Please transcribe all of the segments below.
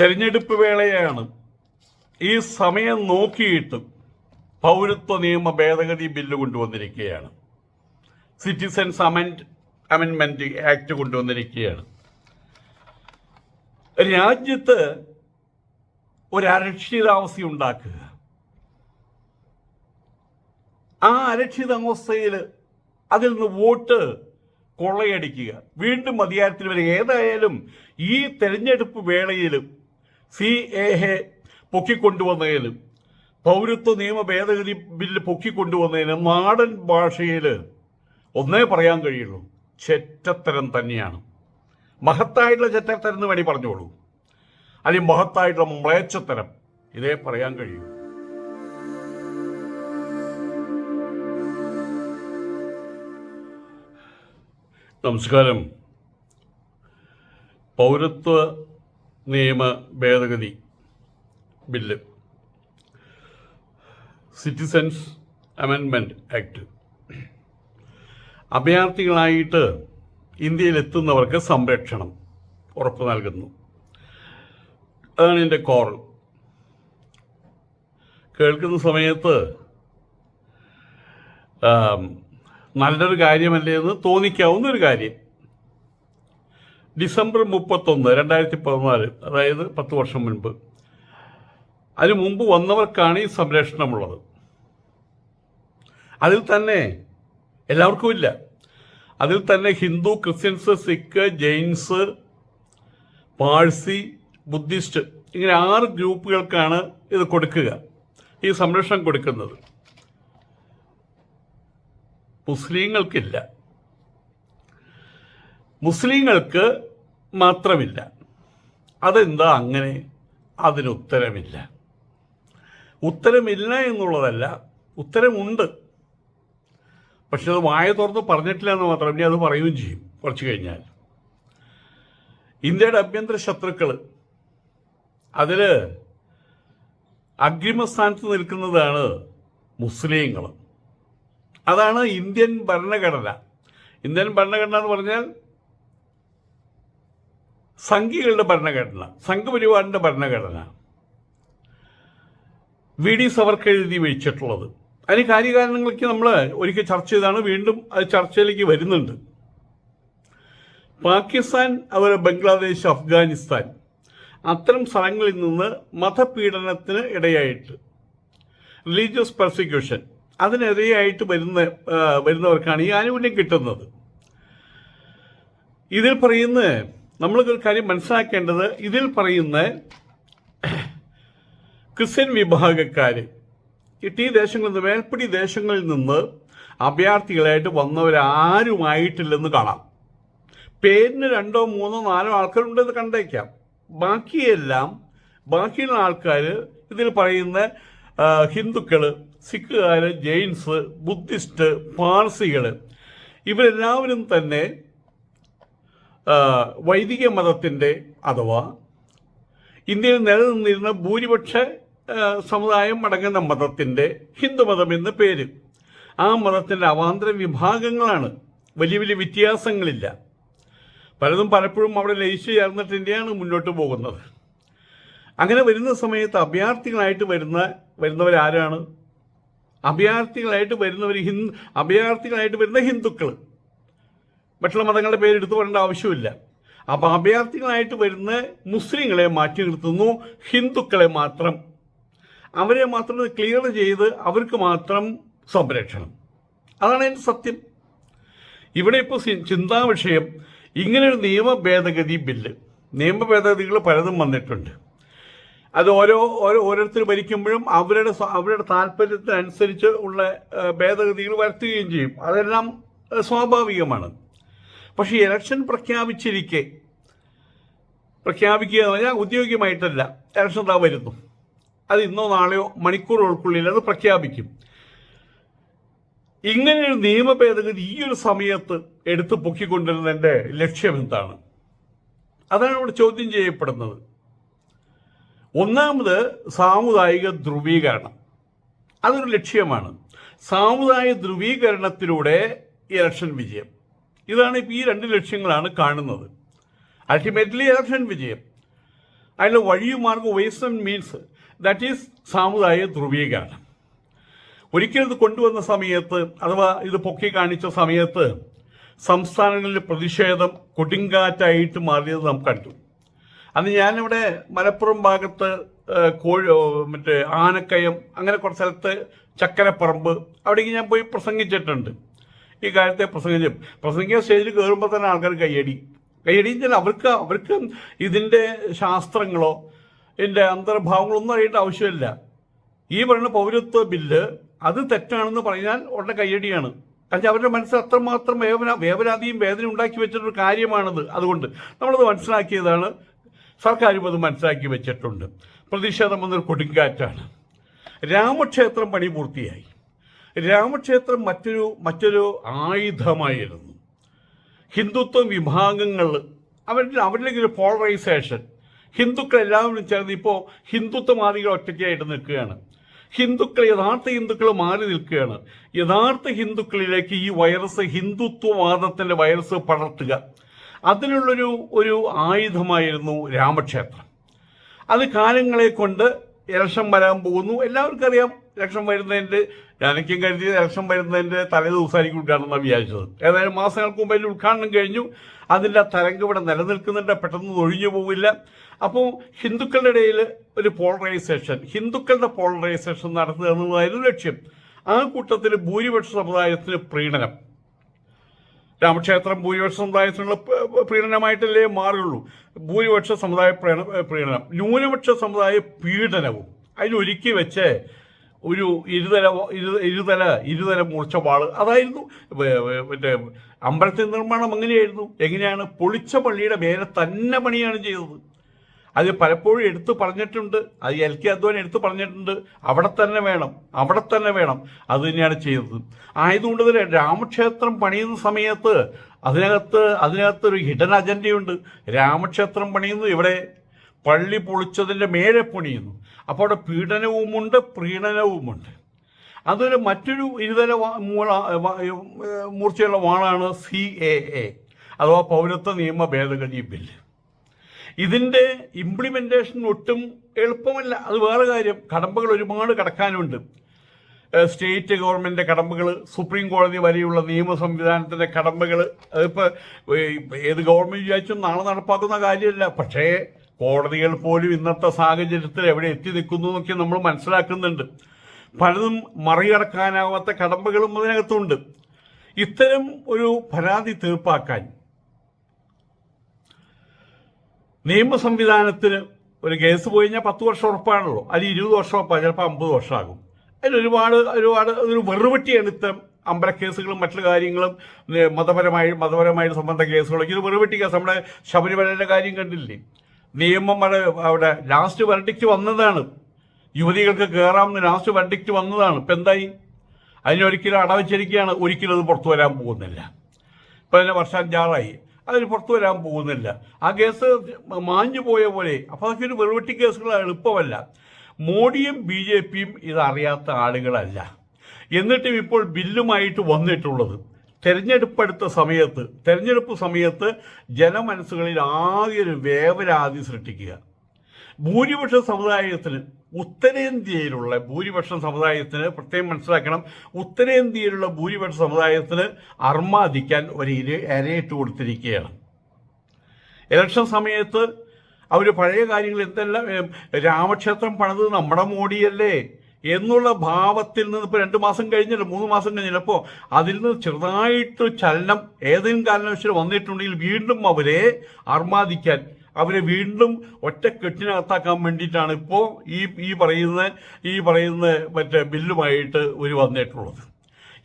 തെരഞ്ഞെടുപ്പ് വേളയാണ്. ഈ സമയം നോക്കിയിട്ട് പൗരത്വ നിയമ ഭേദഗതി ബില്ല് കൊണ്ടുവന്നിരിക്കുകയാണ്. സിറ്റിസൻസ് അമെൻഡ് അമെൻമെന്റ് ആക്ട് കൊണ്ടുവന്നിരിക്കുകയാണ്. രാജ്യത്ത് ഒരു അരക്ഷിതാവസ്ഥ ഉണ്ടാക്കുക. ആ അരക്ഷിതാവസ്ഥയിൽ അതിൽ നിന്ന് വോട്ട് കൊള്ളയടിക്കുക. വീണ്ടും അധികാരത്തിൽ വരെ ഏതായാലും ഈ തെരഞ്ഞെടുപ്പ് വേളയിലും സി എ ഹെ പൊക്കിക്കൊണ്ടുവന്നതിന് പൗരത്വ നിയമ ഭേദഗതി ബില്ല് പൊക്കിക്കൊണ്ടുവന്നതിന് നാടൻ ഭാഷയിൽ ഒന്നേ പറയാൻ കഴിയുള്ളൂ. ചെറ്റത്തരം തന്നെയാണ്. മഹത്തായിട്ടുള്ള ചെറ്റത്തരം എന്ന് വേണ്ടി പറഞ്ഞോളൂ. അല്ലെങ്കിൽ മഹത്തായിട്ടുള്ള മ്ലേച്ഛത്തരം. ഇതേ പറയാൻ കഴിയൂ. നമസ്കാരം. പൗരത്വ നിയമ ഭേദഗതി ബില്ല്. സിറ്റിസൻസ് അമെൻമെന്റ് ആക്ട്. അഭയാർത്ഥികളായിട്ട് ഇന്ത്യയിലെത്തുന്നവർക്ക് സംരക്ഷണം ഉറപ്പു നൽകുന്നു. അതാണ് എന്റെ കോർ കേൾക്കുന്ന സമയത്ത് നല്ലൊരു കാര്യമല്ലേ എന്ന് തോന്നിക്കാവുന്ന ഒരു കാര്യം. ഡിസംബർ മുപ്പത്തൊന്ന് രണ്ടായിരത്തി പതിനാല് അതായത് പത്ത് വർഷം മുൻപ്. അതിനു മുമ്പ് വന്നവർക്കാണ് ഈ സംരക്ഷണമുള്ളത്. അതിൽ തന്നെ എല്ലാവർക്കും ഇല്ല. അതിൽ തന്നെ Hindu Christians Sikh Jains Parsi Buddhist ഇങ്ങനെ ആറ് ഗ്രൂപ്പുകൾക്കാണ് ഇത് കൊടുക്കുക. ഈ സംരക്ഷണം കൊടുക്കുന്നത്. മുസ്ലിങ്ങൾക്കില്ല. മുസ്ലിങ്ങൾക്ക് മാത്രമില്ല. അതെന്താ അങ്ങനെ? അതിനുത്തരമില്ല ഉത്തരമില്ല. എന്നുള്ളതല്ല ഉത്തരമുണ്ട്. പക്ഷെ അത് വായ തുറന്ന് പറഞ്ഞിട്ടില്ല എന്ന് മാത്രം ഇനി അത് പറയുകയും ചെയ്യും കുറച്ച് കഴിഞ്ഞാൽ. ഇന്ത്യയുടെ ആഭ്യന്തര ശത്രുക്കൾ അതിൽ അഗ്രിമസ്ഥാനത്ത് നിൽക്കുന്നതാണ് മുസ്ലിങ്ങൾ അതാണ് ഇന്ത്യൻ ഭരണഘടന. ഇന്ത്യൻ ഭരണഘടന എന്ന് പറഞ്ഞാൽ സംഘികളുടെ ഭരണഘടന സംഘപരിവാറിന്റെ ഭരണഘടന. വി ഡി സവർക്കർ എഴുതി വെച്ചിട്ടുള്ളത്. അതിന് കാര്യകാരണങ്ങളൊക്കെ നമ്മൾ ഒരിക്കൽ ചർച്ച ചെയ്താണ് വീണ്ടും അത് ചർച്ചയിലേക്ക് വരുന്നുണ്ട്. പാകിസ്ഥാൻ അതുപോലെ ബംഗ്ലാദേശ് അഫ്ഗാനിസ്ഥാൻ അത്തരം സ്ഥലങ്ങളിൽ നിന്ന് മതപീഡനത്തിന് ഇടയായിട്ട് റിലീജിയസ് പെർസിക്യൂഷൻ അതിനിരയായിട്ട് വരുന്ന വരുന്നവർക്കാണ് ഈ ആനുകൂല്യം കിട്ടുന്നത്. ഇതിൽ പറയുന്ന നമ്മൾ കാര്യം മനസ്സിലാക്കേണ്ടത് ഇതിൽ പറയുന്ന ക്രിസ്ത്യൻ വിഭാഗക്കാർ ടി ദേശങ്ങളിൽ നിന്ന് മേൽപ്പിടി ദേശങ്ങളിൽ നിന്ന് അഭയാർത്ഥികളായിട്ട് വന്നവരാരുമായിട്ടില്ലെന്ന് കാണാം. പേരിന് രണ്ടോ മൂന്നോ നാലോ ആൾക്കാരുണ്ടെന്ന് കണ്ടേക്കാം. ബാക്കിയെല്ലാം ബാക്കിയുള്ള ആൾക്കാർ ഇതിൽ പറയുന്ന ഹിന്ദുക്കൾ സിഖുകാർ ജെയിൻസ് ബുദ്ധിസ്റ്റ് പാർസികൾ ഇവരെല്ലാവരും തന്നെ വൈദിക മതത്തിന്റെ അഥവാ ഇന്ത്യയിൽ നിലനിന്നിരുന്ന ഭൂരിപക്ഷ സമുദായം അടങ്ങുന്ന മതത്തിന്റെ ഹിന്ദുമതം എന്ന് പേര്. ആ മതത്തിന്റെ അവാന്തര വിഭാഗങ്ങളാണ്. വലിയ വലിയ വ്യത്യാസങ്ങളില്ല. പലതും പലപ്പോഴും അവിടെ ലയിച്ചു ചേർന്നിട്ട് മുന്നോട്ട് പോകുന്നത്. അങ്ങനെ വരുന്ന സമയത്ത് അഭയാർത്ഥികളായിട്ട് വരുന്ന വരുന്നവരാരാണ്? അഭയാർത്ഥികളായിട്ട് വരുന്നവർ ഹിന്ദു അഭയാർത്ഥികളായിട്ട് വരുന്ന ഹിന്ദുക്കൾ മറ്റുള്ള മതങ്ങളുടെ പേരെടുത്ത് പറയേണ്ട ആവശ്യമില്ല. അപ്പൊ അഭയാർത്ഥികളായിട്ട് വരുന്ന മുസ്ലിങ്ങളെ മാറ്റി നിർത്തുന്നു ഹിന്ദുക്കളെ മാത്രം. അവരെ മാത്രം ക്ലിയർ ചെയ്ത് അവർക്ക് മാത്രം സംരക്ഷണം. അതാണ് എന്റെ സത്യം. ഇവിടെ ഇപ്പോൾ ചിന്താ വിഷയം. ഇങ്ങനൊരു നിയമ ഭേദഗതി ബില്ല്. നിയമ ഭേദഗതികൾ പലതും വന്നിട്ടുണ്ട്. അത് ഓരോ ഓരോ ഓരോരുത്തർ ഭരിക്കുമ്പോഴും അവരുടെ അവരുടെ താല്പര്യത്തിനനുസരിച്ച് ഉള്ള ഭേദഗതികൾ വരുത്തുകയും ചെയ്യും. അതെല്ലാം സ്വാഭാവികമാണ്. പക്ഷേ ഇലക്ഷൻ പ്രഖ്യാപിച്ചിരിക്കെ. പ്രഖ്യാപിക്കുക എന്ന് പറഞ്ഞാൽ ഔദ്യോഗികമായിട്ടല്ല. ഇലക്ഷൻ താ വരുന്നു. അത് ഇന്നോ നാളെയോ മണിക്കൂറുകൾക്കുള്ളിൽ അത് പ്രഖ്യാപിക്കും. ഇങ്ങനെയൊരു നിയമ ഭേദഗതി ഈ ഒരു സമയത്ത് എടുത്തു പൊക്കിക്കൊണ്ടിരുന്നതിന്റെ ലക്ഷ്യം എന്താണ്? അതാണ് ഇവിടെ ചോദ്യം ചെയ്യപ്പെടുന്നത്. ഒന്നാമത് സാമുദായിക ധ്രുവീകരണം. അതൊരു ലക്ഷ്യമാണ്. സാമുദായിക ധ്രുവീകരണത്തിലൂടെ ഇലക്ഷൻ വിജയം. ഇതാണ് ഇപ്പോൾ ഈ രണ്ട് ലക്ഷ്യങ്ങളാണ് കാണുന്നത്. അൾട്ടിമേറ്റ്ലി ഇലക്ഷൻ വിജയം. അതിലെ വഴിയും മാർഗം waste and means that is സാമുദായിക ധ്രുവീകരണം. ഒരിക്കൽ ഇത് കൊണ്ടുവന്ന സമയത്ത് അഥവാ ഇത് പൊക്കി കാണിച്ച സമയത്ത് സംസ്ഥാനങ്ങളിലെ പ്രതിഷേധം കൊടുങ്കാറ്റായിട്ട് മാറിയത് നാം കണ്ടു. അന്ന് ഞാനിവിടെ മലപ്പുറം ഭാഗത്ത് കോഴി മറ്റേ ആനക്കയം അങ്ങനെ കുറച്ച് സ്ഥലത്ത് ചക്കരപ്പറമ്പ് അവിടേക്ക് ഞാൻ പോയി പ്രസംഗിച്ചിട്ടുണ്ട്. ഈ കാര്യത്തെ പ്രസംഗിച്ചു പ്രസംഗിക്കുന്ന സ്റ്റേജിൽ കയറുമ്പോൾ തന്നെ ആൾക്കാർ കയ്യടി. കയ്യടി അവർക്ക് അവർക്ക് ഇതിന്റെ ശാസ്ത്രങ്ങളോ ഇതിന്റെ അന്തർഭാവങ്ങളൊന്നും അറിയേണ്ട ആവശ്യമില്ല. ഈ പറയുന്ന പൗരത്വ ബില്ല് അത് തെറ്റാണെന്ന് പറഞ്ഞാൽ ഉടനെ കയ്യടിയാണ്. കാരണം അവരുടെ മനസ്സിൽ അത്രമാത്രം വേവന വേവനാതിയും വേദന ഉണ്ടാക്കി വെച്ചിട്ടൊരു കാര്യമാണത്. അതുകൊണ്ട് നമ്മളത് മനസ്സിലാക്കിയതാണ്. സർക്കാരും അത് മനസ്സിലാക്കി വെച്ചിട്ടുണ്ട്. പ്രതിഷേധം എന്നൊരു കൊടുങ്കാറ്റാണ്. രാമക്ഷേത്രം പണി പൂർത്തിയായി. രാമക്ഷേത്രം മറ്റൊരു മറ്റൊരു ആയുധമായിരുന്നു. ഹിന്ദുത്വ വിഭാഗങ്ങൾ അവരുടെ അവരിലേക്ക് ഒരു പോളറൈസേഷൻ ഹിന്ദുക്കൾ എല്ലാവരും ചേർന്ന് ഇപ്പോൾ ഹിന്ദുത്വവാദികൾ ഒറ്റയ്ക്കായിട്ട് നിൽക്കുകയാണ്. ഹിന്ദുക്കൾ യഥാർത്ഥ ഹിന്ദുക്കൾ മാറി നിൽക്കുകയാണ്. യഥാർത്ഥ ഹിന്ദുക്കളിലേക്ക് ഈ വൈറസ് ഹിന്ദുത്വവാദത്തിന്റെ വൈറസ് പടർത്തുക. അതിനുള്ളൊരു ഒരു ആയുധമായിരുന്നു രാമക്ഷേത്രം. അത് കാലങ്ങളെ കൊണ്ട് ഇലക്ഷൻ വരാൻ പോകുന്നു. എല്ലാവർക്കും അറിയാം ഇലക്ഷൻ വരുന്നതിന്റെ ഞാനൊക്കെ കരുതിയത് ഇലക്ഷൻ വരുന്നതിന്റെ തലേ ദിവസമായിരിക്കും ഉദ്ഘാടനം വിചാരിച്ചത് ഏതായാലും മാസങ്ങൾക്ക് മുമ്പ് അതിന്റെ ഉദ്ഘാടനം കഴിഞ്ഞു. അതിന്റെ തരംഗം ഇവിടെ നിലനിൽക്കുന്നുണ്ട്. പെട്ടെന്ന് ഒഴിഞ്ഞു പോവില്ല. അപ്പോൾ ഹിന്ദുക്കളുടെ ഇടയിൽ ഒരു പോളറൈസേഷൻ ഹിന്ദുക്കളുടെ പോളറൈസേഷൻ നടത്തുക എന്നുള്ളതായിരുന്നു ലക്ഷ്യം. ആ കൂട്ടത്തിൽ ഭൂരിപക്ഷ സമുദായത്തിന് പ്രീണനം. രാമക്ഷേത്രം ഭൂരിപക്ഷ സമുദായത്തിനുള്ള പ്രീണനമായിട്ടല്ലേ മാറുള്ളൂ ഭൂരിപക്ഷ സമുദായ പ്രീണ- പ്രീണനം. ന്യൂനപക്ഷ സമുദായ പീഡനവും. അതിനൊരുക്കി വെച്ച് ഒരു ഇരുതല ഇരു- ഇരുതല ഇരുതല മുറിച്ച വാൾ അതായിരുന്നു മറ്റേ അമ്പലത്തിൽ നിർമ്മാണം എങ്ങനെയായിരുന്നു? എങ്ങനെയാണ് പൊളിച്ച പള്ളിയുടെ മേലെ തന്നെ പണിയാണ് ചെയ്തത്? അത് പലപ്പോഴും എടുത്തു പറഞ്ഞിട്ടുണ്ട്. അത് എൽ കെ അദ്വാൻ എടുത്തു പറഞ്ഞിട്ടുണ്ട്. അവിടെ തന്നെ വേണം അവിടെ തന്നെ വേണം. അത് തന്നെയാണ് ചെയ്തത്. ആയതുകൊണ്ട് തന്നെ രാമക്ഷേത്രം പണിയുന്ന സമയത്ത് അതിനകത്ത് അതിനകത്ത് ഒരു ഹിഡൻ അജണ്ടയുണ്ട്. രാമക്ഷേത്രം പണിയുന്നു. ഇവിടെ പള്ളി പൊളിച്ചതിന്റെ മേലെ പണിയുന്നു. അപ്പോൾ പീഡനവുമുണ്ട് പ്രീണനവുമുണ്ട്. അതൊരു മറ്റൊരു ഇരുതല മൂള മൂർച്ചയുള്ള വാളാണ് സി എ എ അഥവാ പൗരത്വ നിയമ ഭേദഗതി ബില്ല് ഇതിന്റെ ഇംപ്ലിമെന്റേഷൻ ഒട്ടും എളുപ്പമല്ല. അത് വേറെ കാര്യം. കടമ്പകൾ ഒരുപാട് കടക്കാനുണ്ട്. സ്റ്റേറ്റ് ഗവൺമെന്റിന്റെ കടമ്പകൾ സുപ്രീം കോടതി വരെയുള്ള നിയമ സംവിധാനത്തിന്റെ കടമ്പകൾ അതിപ്പോൾ ഏത് ഗവൺമെന്റ് വിചാരിച്ചും നാളെ നടപ്പാക്കുന്ന കാര്യമല്ല. പക്ഷേ കോടതികൾ പോലും ഇന്നത്തെ സാഹചര്യത്തിൽ എവിടെ എത്തി നിൽക്കുന്നു എന്നൊക്കെ നമ്മൾ മനസ്സിലാക്കുന്നുണ്ട്. പലതും മറികടക്കാനാവാത്ത കടമ്പകളും അതിനകത്തുണ്ട്. ഇത്തരം ഒരു പരാതി തീർപ്പാക്കാൻ നിയമ സംവിധാനത്തിന് ഒരു കേസ് പോയി കഴിഞ്ഞാൽ പത്ത് വർഷം ഉറപ്പാണല്ലോ. അതിൽ ഇരുപത് വർഷം ചിലപ്പോൾ അമ്പത് വർഷമാകും. അതിൽ ഒരുപാട് ഒരുപാട് ഒരു വെറുപെട്ടിയാണ് ഇത്തരം അമ്പലക്കേസുകളും മറ്റു കാര്യങ്ങളും മതപരമായി മതപരമായ സംബന്ധ കേസുകളൊക്കെ. ഇത് വെറുപെട്ടി കേസ് നമ്മുടെ ശബരിമലയുടെ കാര്യം കണ്ടില്ലേ? നിയമം അവിടെ ലാസ്റ്റ് വെർഡിക്റ്റ് വന്നതാണ്. യുവതികൾക്ക് കയറാമെന്ന് ലാസ്റ്റ് വെർഡിക്റ്റ് വന്നതാണ്. ഇപ്പം എന്തായി? അതിനൊരിക്കലും അടവച്ചിരിക്കുകയാണ്. ഒരിക്കലും അത് പുറത്തു വരാൻ പോകുന്നില്ല. ഇപ്പം തന്നെ വർഷാഞ്ചാറായി അതിന് പുറത്തു വരാൻ പോകുന്നില്ല. ആ കേസ് മാഞ്ഞു പോയ പോലെ അപ്പോൾ അതൊക്കെ ഒരു വെറുവെട്ടി കേസുകൾ എളുപ്പമല്ല. മോഡിയും ബി ജെ പിയും ഇതറിയാത്ത ആളുകളല്ല. എന്നിട്ടും ഇപ്പോൾ ബില്ലുമായിട്ട് വന്നിട്ടുള്ളത്. തെരഞ്ഞെടുപ്പ് അടുത്ത സമയത്ത് തെരഞ്ഞെടുപ്പ് സമയത്ത് ജനമനസ്സുകളിൽ ആകെ ഒരു വേവരാതി സൃഷ്ടിക്കുക. ഭൂരിപക്ഷ സമുദായത്തിന് ഉത്തരേന്ത്യയിലുള്ള ഭൂരിപക്ഷ സമുദായത്തിന് പ്രത്യേകം മനസ്സിലാക്കണം ഉത്തരേന്ത്യയിലുള്ള ഭൂരിപക്ഷ സമുദായത്തിന് അർമാദിക്കാൻ ഒരു ഇര ഇരയിട്ട് കൊടുത്തിരിക്കുകയാണ്. ഇലക്ഷൻ സമയത്ത് അവർ പഴയ കാര്യങ്ങൾ എന്തെല്ലാം രാമക്ഷേത്രം പണിത് നമ്മുടെ മോഡിയല്ലേ? എന്നുള്ള ഭാവത്തിൽ നിന്ന് ഇപ്പോൾ രണ്ട് മാസം കഴിഞ്ഞല്ലോ മൂന്ന് മാസം കഴിഞ്ഞല്ലോ. അപ്പോൾ അതിൽ നിന്ന് ചെറുതായിട്ട് ചലനം ഏതെങ്കിലും കാരണവശാലും വന്നിട്ടുണ്ടെങ്കിൽ വീണ്ടും അവരെ അർമാദിക്കാൻ അവരെ വീണ്ടും ഒറ്റക്കെട്ടിനകത്താക്കാൻ വേണ്ടിയിട്ടാണ് ഇപ്പോൾ ഈ ഈ പറയുന്ന ഈ പറയുന്ന മറ്റേ ബില്ലുമായിട്ട് ഒരു വന്നിട്ടുള്ളത്.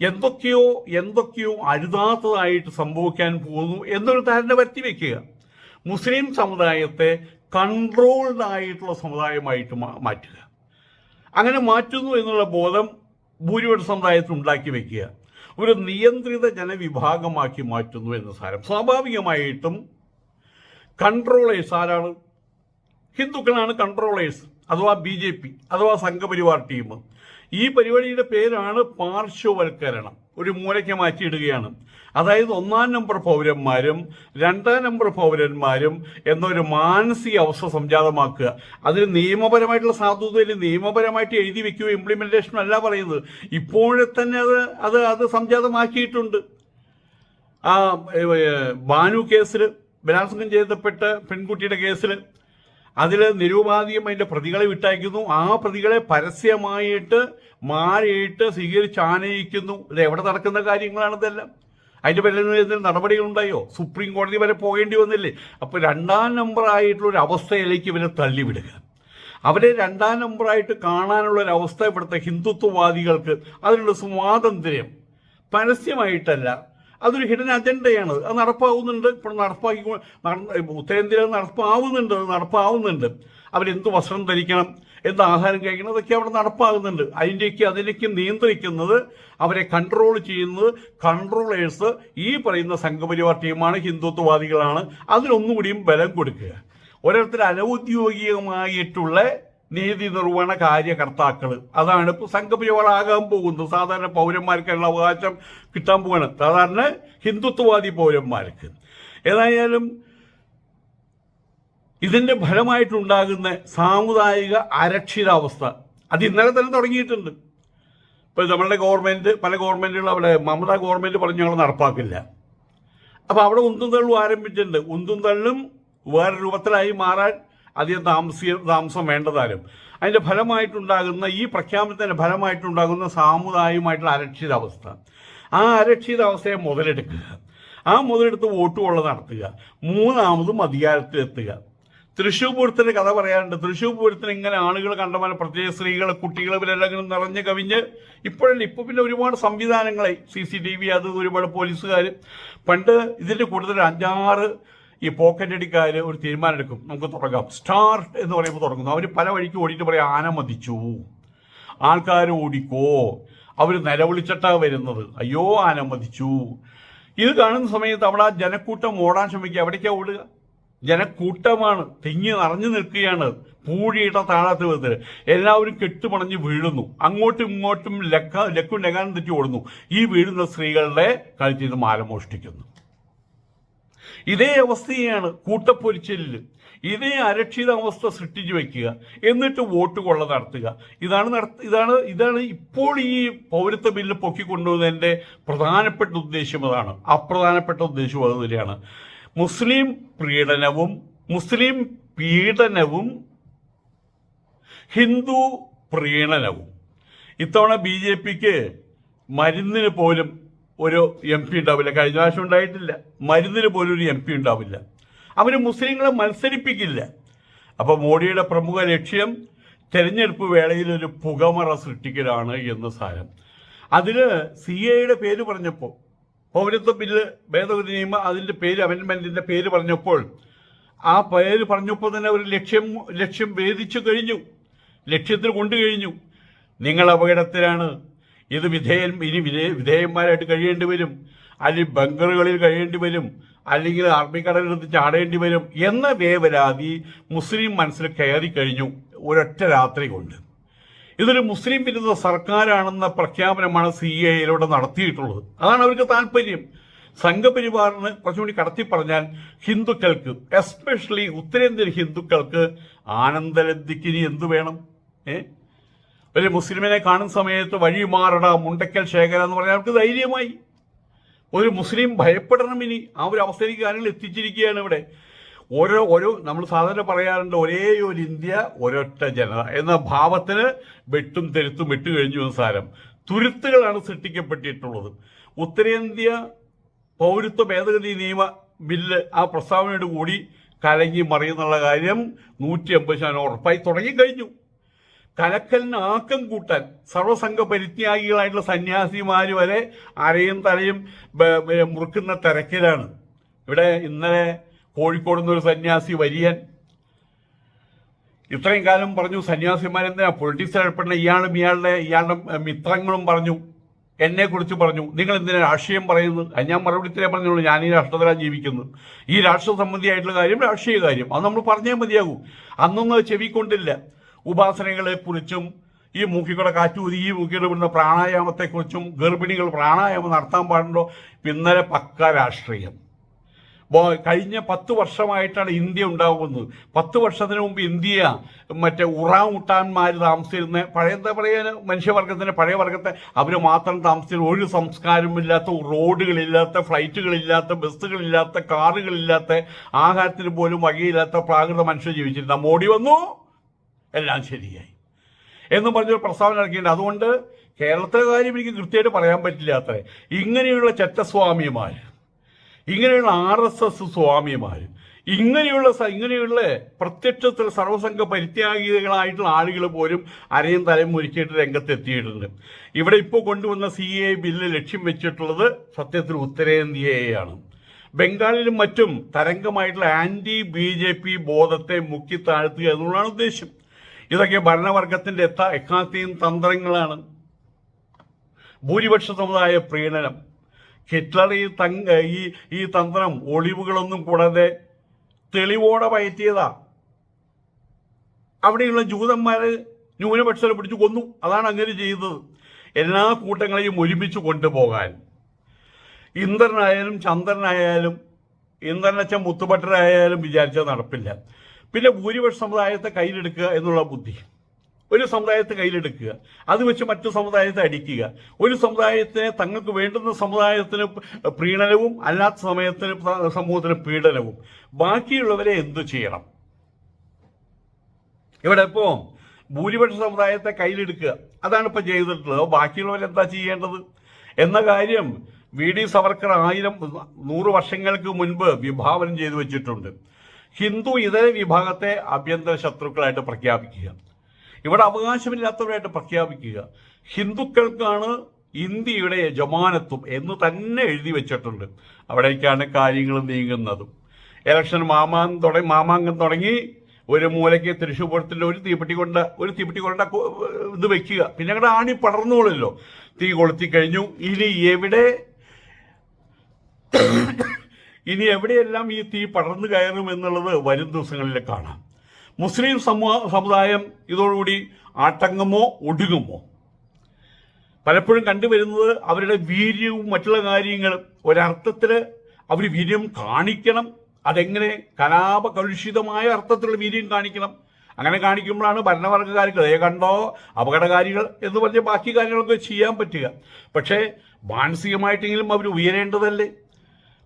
എന്തൊക്കെയോ എന്തൊക്കെയോ അരുതാത്തതായിട്ട് സംഭവിക്കാൻ പോകുന്നു എന്നൊരു ധാരണ വരുത്തി വെക്കുക. മുസ്ലിം സമുദായത്തെ കൺട്രോൾഡ് ആയിട്ടുള്ള സമുദായമായിട്ട് മാറ്റുക. അങ്ങനെ മാറ്റുന്നു എന്നുള്ള ബോധം ഭൂരിപക്ഷ സമുദായത്തിൽ ഉണ്ടാക്കി വെക്കുക. ഒരു നിയന്ത്രിത ജനവിഭാഗമാക്കി മാറ്റുന്നു എന്ന സാരം. സ്വാഭാവികമായിട്ടും കൺട്രോളേഴ്സ് ആരാണ്? ഹിന്ദുക്കളാണ് കൺട്രോളേഴ്സ് അഥവാ ബി ജെ പി അഥവാ സംഘപരിവാർ ടീം. ഈ പരിപാടിയുടെ പേരാണ് പാർശ്വവൽക്കരണം. ഒരു മൂലയ്ക്ക് മാറ്റിയിടുകയാണ്. അതായത് ഒന്നാം നമ്പർ പൗരന്മാരും രണ്ടാം നമ്പർ പൗരന്മാരും എന്നൊരു മാനസിക അവസ്ഥ സംജാതമാക്കുക. അതിന് നിയമപരമായിട്ടുള്ള സാധുതയിൽ നിയമപരമായിട്ട് എഴുതി വെക്കുക ഇംപ്ലിമെന്റേഷൻ അല്ല പറയുന്നത്. ഇപ്പോഴെ തന്നെ അത് അത് അത് സംജാതമാക്കിയിട്ടുണ്ട്. ആ ബാനു കേസിൽ ബലാത്സംഗം ചെയ്തപ്പെട്ട പെൺകുട്ടിയുടെ കേസിൽ അതിൽ നിരുപാധികം അതിന്റെ പ്രതികളെ വിട്ടയക്കുന്നു. ആ പ്രതികളെ പരസ്യമായിട്ട് മാറിയിട്ട് സ്വീകരിച്ച് ആനയിക്കുന്നു. ഇത് എവിടെ നടക്കുന്ന കാര്യങ്ങളാണ് ഇതെല്ലാം? അതിന്റെ പേരിൽ എന്തെങ്കിലും നടപടികളുണ്ടായോ? സുപ്രീം കോടതി വരെ പോകേണ്ടി വന്നില്ലേ? അപ്പോൾ രണ്ടാം നമ്പർ ആയിട്ടുള്ള ഒരു അവസ്ഥയിലേക്ക് ഇവരെ തള്ളിവിടുക. അവരെ രണ്ടാം നമ്പറായിട്ട് കാണാനുള്ള ഒരു അവസ്ഥ ഇവിടുത്തെ ഹിന്ദുത്വവാദികൾക്ക് അതിനുള്ള സ്വാതന്ത്ര്യം പരസ്യമായിട്ടല്ല. അതൊരു ഹിഡൻ അജണ്ടയാണ് അത് നടപ്പാവുന്നുണ്ട്. ഇപ്പോൾ നടപ്പാക്കി ഉത്തരേന്ത്യയിൽ നടപ്പാവുന്നുണ്ട്. അത് നടപ്പാവുന്നുണ്ട്. അവരെന്ത് വസ്ത്രം ധരിക്കണം? എന്ത് ആഹാരം കഴിക്കണം? അതൊക്കെ അവിടെ നടപ്പാകുന്നുണ്ട്. അതിന്റെയൊക്കെ അതിലേക്ക് നിയന്ത്രിക്കുന്നത് അവരെ കൺട്രോൾ ചെയ്യുന്നത് കൺട്രോളേഴ്സ് ഈ പറയുന്ന സംഘപരിവാർ ടീമാണ് ഹിന്ദുത്വവാദികളാണ്. അതിനൊന്നുകൂടിയും ബലം കൊടുക്കുക. ഓരോരുത്തർ അനൗദ്യോഗികമായിട്ടുള്ള നീതി നിർവഹണ കാര്യകർത്താക്കൾ അതാണ് ഇപ്പോൾ സംഘപരിവാറാകാൻ പോകുന്നത്. സാധാരണ പൗരന്മാർക്കുള്ള അവകാശം കിട്ടാൻ പോകണം സാധാരണ ഹിന്ദുത്വവാദി പൗരന്മാർക്ക്. ഏതായാലും ഇതിന്റെ ഫലമായിട്ടുണ്ടാകുന്ന സാമുദായിക അരക്ഷിതാവസ്ഥ. അത് ഇന്നലെ തന്നെ തുടങ്ങിയിട്ടുണ്ട്. ഇപ്പൊ നമ്മളുടെ ഗവൺമെന്റ് പല ഗവൺമെന്റുകളും അവിടെ മമതാ ഗവൺമെന്റ് പറഞ്ഞു ഞങ്ങൾ നടപ്പാക്കില്ല. അപ്പോൾ അവിടെ ഉന്തും തള്ളും ആരംഭിച്ചിട്ടുണ്ട്. ഉന്തും തള്ളും വേറെ രൂപത്തിലായി മാറാൻ അധികം താമസിയ താമസം വേണ്ടതാലും. അതിന്റെ ഫലമായിട്ടുണ്ടാകുന്ന ഈ പ്രഖ്യാപനത്തിന്റെ ഫലമായിട്ടുണ്ടാകുന്ന സാമുദായികമായിട്ടുള്ള അരക്ഷിതാവസ്ഥ. ആ അരക്ഷിതാവസ്ഥയെ മുതലെടുക്കുക. ആ മുതലെടുത്ത് വോട്ട് കൊള്ള നടത്തുക. മൂന്നാമതും അധികാരത്തിലെത്തുക തൃശ്ശൂർ പൂരത്തിന്റെ കഥ പറയാറുണ്ട് തൃശ്ശൂർ പൂരത്തിന് ഇങ്ങനെ ആളുകൾ കണ്ടമാനം പ്രത്യേക സ്ത്രീകൾ കുട്ടികൾ ഇവരെല്ലാം നിറഞ്ഞു കവിഞ്ഞ് ഇപ്പോഴല്ല ഇപ്പോൾ പിന്നെ ഒരുപാട് സംവിധാനങ്ങളായി. സി സി ടി വി അത് ഒരുപാട് പോലീസുകാർ പണ്ട് ഇതിന്റെ കൂടുതൽ അഞ്ചാറ് ഈ പോക്കറ്റ് അടിക്കാർ ഒരു തീരുമാനം എടുക്കും. നമുക്ക് തുടങ്ങാം. സ്റ്റാർട്ട് എന്ന് പറയുമ്പോൾ തുടങ്ങുന്നു. അവർ പല വഴിക്ക് ഓടിയിട്ട് പറയും ആന മതിച്ചു. ആൾക്കാർ ഓടിക്കോ. അവർ നിലവിളിച്ചിട്ടാണ് വരുന്നത്. അയ്യോ ആന മതിച്ചു. ഇത് കാണുന്ന സമയത്ത് അവിടെ ജനക്കൂട്ടം ഓടാൻ ശ്രമിക്കുക. എവിടേക്കാണ് ഓടുക? ജനക്കൂട്ടമാണ്. തിങ്ങി നിറഞ്ഞു നിൽക്കുകയാണ്. പൂഴിയിട്ട താഴത്ത് വിധത്തിൽ എല്ലാവരും കെട്ടുപണഞ്ഞ് വീഴുന്നു. അങ്ങോട്ടും ഇങ്ങോട്ടും ലക്ക ലക്കും ലകാനും തെറ്റി ഓടുന്നു. ഈ വീഴുന്ന സ്ത്രീകളുടെ കഴുത്തിൽ മാല മോഷ്ടിക്കുന്നു. ഇതേ അവസ്ഥയാണ് കൂട്ടപ്പൊരിച്ചലിൽ ഇതേ അരക്ഷിതാവസ്ഥ സൃഷ്ടിച്ചു വെക്കുക. എന്നിട്ട് വോട്ട് കൊള്ള നടത്തുക. ഇതാണ് നടത്ത ഇതാണ് ഇതാണ് ഇപ്പോൾ ഈ പൗരത്വ ബില്ല് പൊക്കിക്കൊണ്ടുവന്നതിന്റെ പ്രധാനപ്പെട്ട ഉദ്ദേശം അതാണ്. അപ്രധാനപ്പെട്ട ഉദ്ദേശം അത് തന്നെയാണ്. മുസ്ലിം പ്രീഡനവും മുസ്ലിം പീഡനവും ഹിന്ദു പ്രീണനവും. ഇത്തവണ ബി ജെ പിക്ക് മരുന്നിന് പോലും ഒരു എം പി ഉണ്ടാവില്ല. കഴിഞ്ഞ പ്രാവശ്യം ഉണ്ടായിട്ടില്ല. മരുന്നിന് പോലും ഒരു എം പി ഉണ്ടാവില്ല. അവർ മുസ്ലിങ്ങളെ മത്സരിപ്പിക്കില്ല. അപ്പോൾ മോഡിയുടെ പ്രമുഖ ലക്ഷ്യം തെരഞ്ഞെടുപ്പ് വേളയിൽ ഒരു പുകമറ സൃഷ്ടിക്കലാണ് എന്ന സാരം. അതിൽ സി എയുടെ പേര് പറഞ്ഞപ്പോൾ പൗരത്വ ബില്ല് ഭേദഗതി നിയമം അതിന്റെ പേര് അമെൻമെന്റിന്റെ പേര് പറഞ്ഞപ്പോൾ ആ പേര് പറഞ്ഞപ്പോൾ തന്നെ ഒരു ലക്ഷ്യം ലക്ഷ്യം ഭേദിച്ചു കഴിഞ്ഞു. ലക്ഷ്യത്തിൽ കൊണ്ടു കഴിഞ്ഞു നിങ്ങൾ അപകടത്തിലാണ്. ഇത് വിധേയൻ ഇനി വിധേയ വിധേയന്മാരായിട്ട് കഴിയേണ്ടി വരും. അല്ലെങ്കിൽ ബങ്കറുകളിൽ കഴിയേണ്ടി വരും. അല്ലെങ്കിൽ അറബിക്കടലെടുത്ത് ചാടേണ്ടി വരും. എന്ന വേവരാതി മുസ്ലിം മനസ്സിൽ കയറി കഴിഞ്ഞു ഒരൊറ്റ രാത്രി കൊണ്ട്. ഇതൊരു മുസ്ലിം വിരുദ്ധ സർക്കാരാണെന്ന പ്രഖ്യാപനമാണ് സി എ ഐയിലൂടെ നടത്തിയിട്ടുള്ളത്. അതാണ് അവർക്ക് താല്പര്യം. സംഘപരിവാറിന് കുറച്ചുകൂടി കടത്തി പറഞ്ഞാൽ ഹിന്ദുക്കൾക്ക് എസ്പെഷ്യലി ഉത്തരേന്ത്യൻ ഹിന്ദുക്കൾക്ക് ആനന്ദലബ്ധിക്കിനി എന്തു വേണം? ഏ? ഒരു മുസ്ലിമിനെ കാണുന്ന സമയത്ത് വഴി മാറട മുണ്ടക്കൽ ശേഖര എന്ന് പറഞ്ഞാൽ അവർക്ക് ധൈര്യമായി. ഒരു മുസ്ലിം ഭയപ്പെടണം ഇനി. ആ ഒരു അവസ്ഥയിലേക്ക് കാര്യങ്ങൾ എത്തിച്ചിരിക്കുകയാണ് ഇവിടെ. ഓരോ ഓരോ നമ്മൾ സാധാരണ പറയാറുണ്ട് ഒരേ ഒരു ഇന്ത്യ ഒരൊറ്റ ജനത എന്ന ഭാവത്തിന് വെട്ടും തെരുത്തും വിട്ടു കഴിഞ്ഞു എന്ന് സാരം. തുരുത്തുകളാണ് സൃഷ്ടിക്കപ്പെട്ടിട്ടുള്ളത്. ഉത്തരേന്ത്യ പൗരത്വ ഭേദഗതി നിയമ ബില്ല് ആ പ്രസ്താവനയോട് കൂടി കലങ്ങി മറിയുന്നുള്ള കാര്യം നൂറ്റി അമ്പത് ശതമാനം ഉറപ്പായി തുടങ്ങിക്കഴിഞ്ഞു. കലക്കലിന് ആക്കം കൂട്ടാൻ സർവസംഘ പരിത്യാഗികളായിട്ടുള്ള സന്യാസിമാർ വരെ അരയും തലയും മുറുക്കുന്ന തിരക്കിലാണ്. ഇവിടെ ഇന്നലെ കോഴിക്കോട് നിന്നൊരു സന്യാസി വരിയൻ ഇത്രയും കാലം പറഞ്ഞു സന്യാസിമാരെന്തിനാ പൊളിറ്റിക്സിൽ ഏർപ്പെടുന്ന ഇയാളും ഇയാളുടെ ഇയാളുടെ മിത്രങ്ങളും പറഞ്ഞു. എന്നെ കുറിച്ച് പറഞ്ഞു. നിങ്ങൾ എന്തിനാ രാഷ്ട്രീയം പറയുന്നു അത് ഞാൻ ഇത്രയും പറഞ്ഞുള്ളൂ. ഞാൻ ഈ രാഷ്ട്രത്തിലാണ് ജീവിക്കുന്നത്. ഈ രാഷ്ട്ര സംബന്ധിയായിട്ടുള്ള കാര്യം രാഷ്ട്രീയ കാര്യം. അത് നമ്മൾ പറഞ്ഞേ മതിയാകൂ. അന്നൊന്നും അത് ചെവിക്കൊണ്ടില്ല. ഉപാസനകളെ കുറിച്ചും ഈ മൂക്കിക്കൂടെ കാറ്റൂതി ഈ മൂക്കിയുടെ വിടുന്ന പ്രാണായാമത്തെക്കുറിച്ചും ഗർഭിണികൾ പ്രാണായാമം നടത്താൻ പാടുണ്ടോ? ഇന്നലെ പക്ക രാഷ്ട്രീയം. കഴിഞ്ഞ പത്ത് വർഷമായിട്ടാണ് ഇന്ത്യ ഉണ്ടാകുന്നത് പത്ത് വർഷത്തിന് മുമ്പ് ഇന്ത്യ മറ്റേ ഉറാമുട്ടാന്മാർ താമസിച്ചിരുന്ന പഴയ എന്താ പറയുക മനുഷ്യവർഗത്തിന് പഴയ വർഗത്തെ അവർ മാത്രം താമസിച്ചിരുന്ന ഒരു സംസ്കാരമില്ലാത്ത റോഡുകളില്ലാത്ത ഫ്ലൈറ്റുകളില്ലാത്ത ബസ്സുകളില്ലാത്ത കാറുകളില്ലാത്ത ആഹാരത്തിന് പോലും വകയില്ലാത്ത പ്രാകൃത മനുഷ്യർ ജീവിച്ചിരുന്ന. മോഡി വന്നു. എല്ലാം ശരിയായി. എന്ന് പറഞ്ഞൊരു പ്രസ്താവന ഇറക്കിയിട്ടുണ്ട്. അതുകൊണ്ട് കേരളത്തിലെ കാര്യം എനിക്ക് കൃത്യമായിട്ട് പറയാൻ പറ്റില്ല അത്രേ. ഇങ്ങനെയുള്ള ചെറ്റസ്വാമിമാർ ഇങ്ങനെയുള്ള ആർ എസ് എസ് സ്വാമിമാർ ഇങ്ങനെയുള്ള ഇങ്ങനെയുള്ള പ്രത്യക്ഷത്തിൽ സർവസംഘ പരിത്യാഗികളായിട്ടുള്ള ആളുകൾ പോലും അരയും തലയും ഒരുക്കിയിട്ട് രംഗത്തെത്തിയിട്ടുണ്ട്. ഇവിടെ ഇപ്പോൾ കൊണ്ടുവന്ന സി എ ബില്ല് ലക്ഷ്യം വെച്ചിട്ടുള്ളത് സത്യത്തിൽ ഉത്തരേന്ത്യയെയാണ്. ബംഗാളിലും മറ്റും തരംഗമായിട്ടുള്ള ആന്റി ബി ജെ പി ബോധത്തെ മുക്കി താഴ്ത്തുക എന്നുള്ളതാണ് ഉദ്ദേശം. ഇതൊക്കെ ഭരണവർഗത്തിന്റെ എത്ത എക്കാലത്തെയും തന്ത്രങ്ങളാണ്. ഭൂരിപക്ഷ സമുദായ പ്രീണനം. ഹിറ്റ്ലർ ഈ തങ് ഈ ഈ തന്ത്രം ഒളിവുകളൊന്നും കൂടാതെ തെളിവോടെ പയറ്റിയതാ. അവിടെയുള്ള ജൂതന്മാരെ ന്യൂനപക്ഷരെ പിടിച്ചു കൊന്നു. അതാണ് അങ്ങനെ ചെയ്തത്. എല്ലാ കൂട്ടങ്ങളെയും ഒരുമിച്ച് കൊണ്ടുപോകാൻ. ഇന്ദ്രനായാലും ചന്ദ്രനായാലും ഇന്ദ്രനച്ച മുത്തുഭട്ടരായാലും വിചാരിച്ചാൽ നടപ്പില്ല. പിന്നെ ഭൂരിപക്ഷ സമുദായത്തെ കയ്യിലെടുക്കുക എന്നുള്ള ബുദ്ധി. ഒരു സമുദായത്തെ കയ്യിലെടുക്കുക അത് വെച്ച് മറ്റു സമുദായത്തെ അടിക്കുക. ഒരു സമുദായത്തിന് തങ്ങൾക്ക് വേണ്ടുന്ന സമുദായത്തിന് പ്രീണനവും അല്ലാത്ത സമയത്തിന് സമൂഹത്തിന് പീഡനവും. ബാക്കിയുള്ളവരെ എന്തു ചെയ്യണം? ഇവിടെ ഇപ്പോ ഭൂരിപക്ഷ സമുദായത്തെ കയ്യിലെടുക്കുക. അതാണ് ഇപ്പൊ ചെയ്തിട്ടുള്ളത്. ബാക്കിയുള്ളവരെന്താ ചെയ്യേണ്ടത്? എന്ന കാര്യം വി ഡി സവർക്കർ ആയിരം നൂറ് വർഷങ്ങൾക്ക് മുൻപ് വിഭാവനം ചെയ്തു വെച്ചിട്ടുണ്ട്. ഹിന്ദു ഇതര വിഭാഗത്തെ ആഭ്യന്തര ശത്രുക്കളായിട്ട് പ്രഖ്യാപിക്കുക. ഇവിടെ അവകാശമില്ലാത്തവരായിട്ട് പ്രഖ്യാപിക്കുക. ഹിന്ദുക്കൾക്കാണ് ഇന്ത്യയുടെ യജമാനത്വം എന്ന് തന്നെ എഴുതി വെച്ചിട്ടുണ്ട്. അവിടേക്കാണ് കാര്യങ്ങൾ നീങ്ങുന്നതും. ഇലക്ഷൻ മാമാൻ തുടങ്ങി മാമാങ്കം തുടങ്ങി ഒരു മൂലയ്ക്ക് തൃശ്ശൂപുരത്തിന്റെ ഒരു തീപ്പെട്ടി കൊണ്ട് ഒരു തീപ്പെട്ടി കൊണ്ട ഇത് വെക്കുക. പിന്നെ അങ്ങോട്ട് ആണി പടർന്നോളല്ലോ തീ കൊളുത്തി കഴിഞ്ഞു. ഇനി എവിടെ ഇനി എവിടെയെല്ലാം ഈ തീ പടർന്നു കയറും എന്നുള്ളത് വരും ദിവസങ്ങളിൽ കാണാം. മുസ്ലിം സമൂഹ സമുദായം ഇതോടുകൂടി ആട്ടങ്ങമോ ഒടുങ്ങുമോ? പലപ്പോഴും കണ്ടുവരുന്നത് അവരുടെ വീര്യവും മറ്റുള്ള കാര്യങ്ങളും ഒരർത്ഥത്തിൽ അവർ വീര്യം കാണിക്കണം അതെങ്ങനെ കലാപ കലുഷിതമായ അർത്ഥത്തിലുള്ള വീര്യം കാണിക്കണം. അങ്ങനെ കാണിക്കുമ്പോഴാണ് ഭരണവർഗക്കാർക്ക് ദയ കണ്ടോ അപകടകാരികൾ എന്ന് പറഞ്ഞ് ബാക്കി കാര്യങ്ങളൊക്കെ ചെയ്യാൻ പറ്റുക. പക്ഷേ മാനസികമായിട്ടെങ്കിലും അവർ ഉയരേണ്ടതല്ലേ?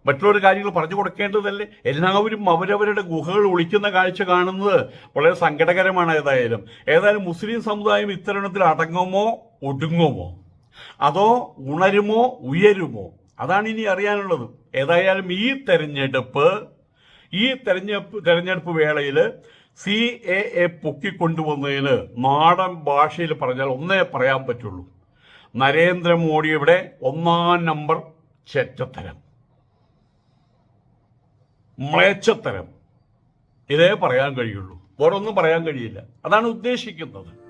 മറ്റുള്ളവർ കാര്യങ്ങൾ പറഞ്ഞു കൊടുക്കേണ്ടതല്ലേ? എല്ലാവരും അവരവരുടെ ഗുഹകൾ ഒളിക്കുന്ന കാഴ്ച കാണുന്നത് വളരെ സങ്കടകരമാണ് ഏതായാലും. ഏതായാലും മുസ്ലിം സമുദായം ഇത്തരണത്തിൽ അടങ്ങുമോ? ഒടുങ്ങുമോ അതോ ഉണരുമോ? ഉയരുമോ? അതാണ് ഇനി അറിയാനുള്ളത്. ഏതായാലും ഈ തെരഞ്ഞെടുപ്പ് ഈ തെരഞ്ഞെടുപ്പ് തെരഞ്ഞെടുപ്പ് വേളയിൽ സി എ എ പൊക്കിക്കൊണ്ടുവന്നതിന് നാടൻ ഭാഷയിൽ പറഞ്ഞാൽ ഒന്നേ പറയാൻ പറ്റുള്ളൂ. നരേന്ദ്രമോദിയുടെ ഒന്നാം നമ്പർ ചെറ്റത്തരം. മ്ലേച്ഛത്തരം. ഇതേ പറയാൻ കഴിയുള്ളൂ. വേറൊന്നും പറയാൻ കഴിയില്ല. അതാണ് ഉദ്ദേശിക്കുന്നത്.